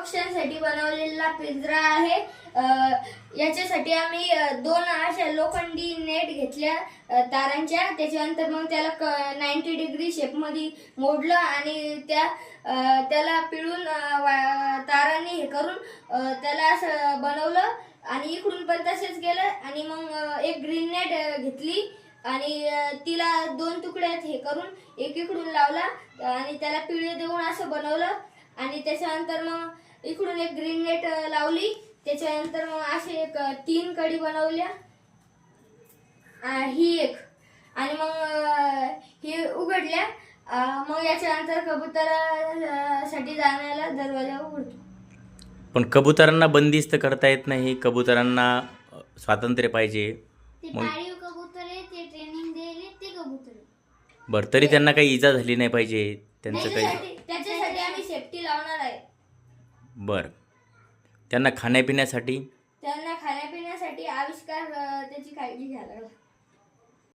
पक्ष्यांसाठी बनवलेला पिंजरा आहे. याच्यासाठी आम्ही दोन अशा लोखंडी नेट घेतल्या तारांच्या. त्याच्यानंतर मग त्याला नाईन्टी डिग्री शेपमध्ये मोडलं आणि त्या त्याला पिळून वा- तारांनी हे करून त्याला असं बनवलं आणि इकडून पण तसेच गेलं आणि मग एक ग्रीन नेट घेतली आणि तिला दोन तुकड्यात हे करून एक इकडून लावला आणि त्याला पिळे देऊन असं बनवलं आणि त्याच्यानंतर मग इकडून एक ग्रीन नेट लावली. त्याच्यानंतर मग असे एक तीन कडी बनवल्या. ही एक. आणि मग ही उघडल्या. मग याच्यानंतर कबूतर अ, साठी जाण्याला दरवाजा उघडतो. पण कबुतरांना बंदिस्त करता येत नाही. कबुतरांना स्वातंत्र्य पाहिजे. ते मग- पाळीव कबूतर आहे ते ट्रेनिंग दिले ते कबूतर आहे. बरं तरी त्यांना काही इजा झाली नाही पाहिजे. त्यांचं काही त्याच्यासाठी त्याच्यासाठी आम्ही सेफ्टी लावणार आहे. बरं. त्यांना खाण्यापिण्यासाठी? त्यांना खाण्यापिण्यासाठी आविष्कार अ, त्याची काळजी घ्यायला लागेल